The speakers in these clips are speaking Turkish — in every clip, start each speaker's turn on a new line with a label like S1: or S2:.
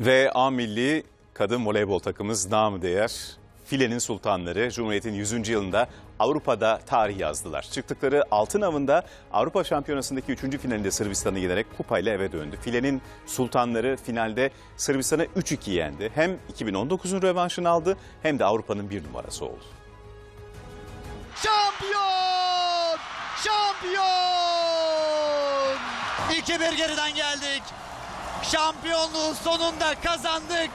S1: Ve A Milli Kadın Voleybol takımımız namı değer filenin sultanları Cumhuriyet'in 100. yılında Avrupa'da tarih yazdılar. Çıktıkları altın avında Avrupa Şampiyonası'ndaki 3. finalinde Sırbistan'ı yenerek kupayla eve döndü. Filenin sultanları finalde Sırbistan'ı 3-2 yendi. Hem 2019'un rövanşını aldı hem de Avrupa'nın bir numarası oldu.
S2: Şampiyon! Şampiyon! 2-1 geriden geldik. Şampiyonluğu sonunda kazandık.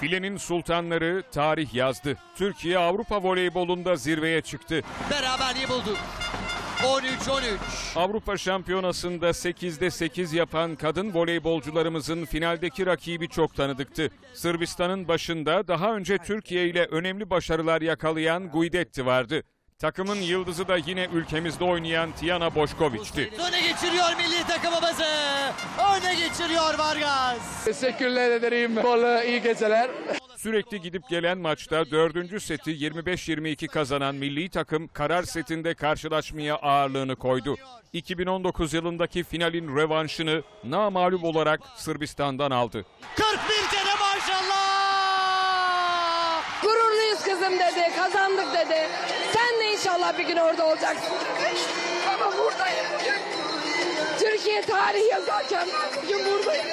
S3: Filenin sultanları tarih yazdı. Türkiye Avrupa voleybolunda zirveye çıktı.
S2: Beraberliği bulduk. 13-13.
S3: Avrupa Şampiyonası'nda 8'de 8 yapan kadın voleybolcularımızın finaldeki rakibi çok tanıdıktı. Sırbistan'ın başında daha önce Türkiye ile önemli başarılar yakalayan Guidetti vardı. Takımın yıldızı da yine ülkemizde oynayan Tiana Boşkoviç'ti.
S2: Öne geçiriyor milli takımımızı. Öne geçiriyor Vargas.
S4: Teşekkürler ederim. Bol iyi geceler.
S3: Sürekli gidip gelen maçta dördüncü seti 25-22 kazanan milli takım karar setinde karşılaşmaya ağırlığını koydu. 2019 yılındaki finalin rövanşını namağlup olarak Sırbistan'dan aldı.
S2: 41 kere maşallah.
S5: Kızım dedi, kazandık dedi. Sen de inşallah bir gün orada olacaksın. Ama buradayım bugün. Türkiye tarih yazarken bugün buradayım.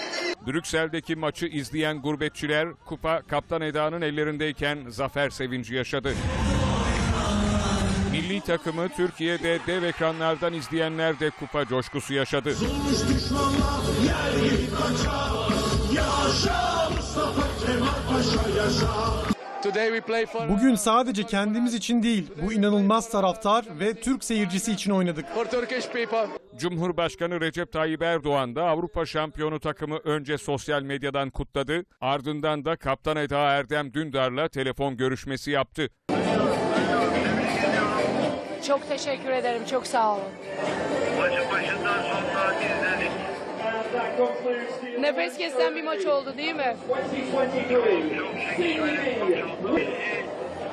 S3: Brüksel'deki maçı izleyen gurbetçiler kupa Kaptan Eda'nın ellerindeyken zafer sevinci yaşadı. Milli takımı Türkiye'de dev ekranlardan izleyenler de kupa coşkusu yaşadı.
S4: For,
S6: Bugün sadece kendimiz için değil, bu inanılmaz taraftar ve Türk seyircisi için oynadık.
S4: for Turkish people.
S3: Cumhurbaşkanı Recep Tayyip Erdoğan da Avrupa şampiyonu takımı önce sosyal medyadan kutladı, ardından da Kaptan Eda Erdem Dündar'la telefon görüşmesi yaptı.
S5: Çok teşekkür ederim, çok sağ olun.
S7: Maçın başından sonuna izledik.
S5: Nefes kesen bir maç oldu değil mi?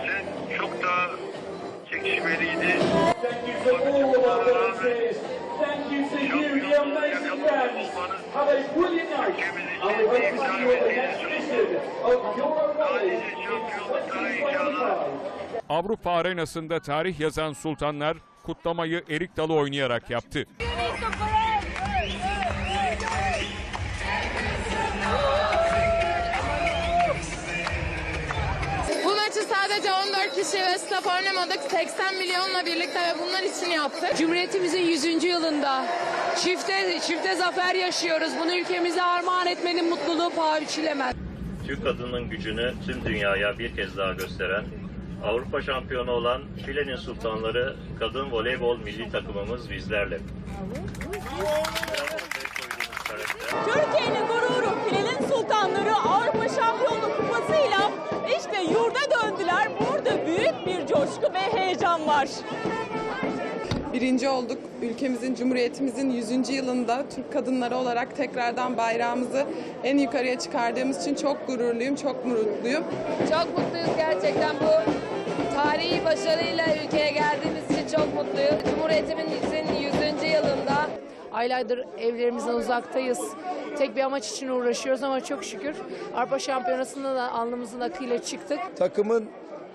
S7: Sen çok daha çekişmeliydi.
S3: Avrupa arenasında tarih yazan sultanlar kutlamayı erik dalı oynayarak yaptı.
S8: 14 kişi ve oynamadık. 80 milyonla birlikte ve bunlar için yaptık.
S5: Cumhuriyetimizin 100. yılında çifte çifte zafer yaşıyoruz. Bunu ülkemize armağan etmenin mutluluğu paha biçilemez.
S9: Türk kadının gücünü tüm dünyaya bir kez daha gösteren, Avrupa şampiyonu olan Filenin Sultanları kadın voleybol milli takımımız bizlerle.
S10: Türkiye'nin var.
S8: Birinci olduk. Ülkemizin, Cumhuriyetimizin 100. yılında Türk kadınları olarak tekrardan bayrağımızı en yukarıya çıkardığımız için çok gururluyum, çok mutluyum.
S5: Çok mutluyuz gerçekten bu tarihi başarıyla ülkeye geldiğimiz için çok mutluyuz. Cumhuriyetimizin 100. yılında aylardır evlerimizden uzaktayız. Tek bir amaç için uğraşıyoruz ama çok şükür Avrupa Şampiyonası'nda da alnımızın akıyla çıktık.
S11: takımın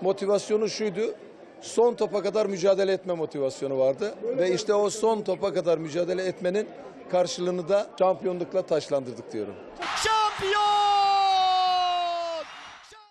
S11: motivasyonu şuydu. Son topa kadar mücadele etme motivasyonu vardı ve işte o son topa kadar mücadele etmenin karşılığını da şampiyonlukla taşlandırdık diyorum.
S2: Şampiyon!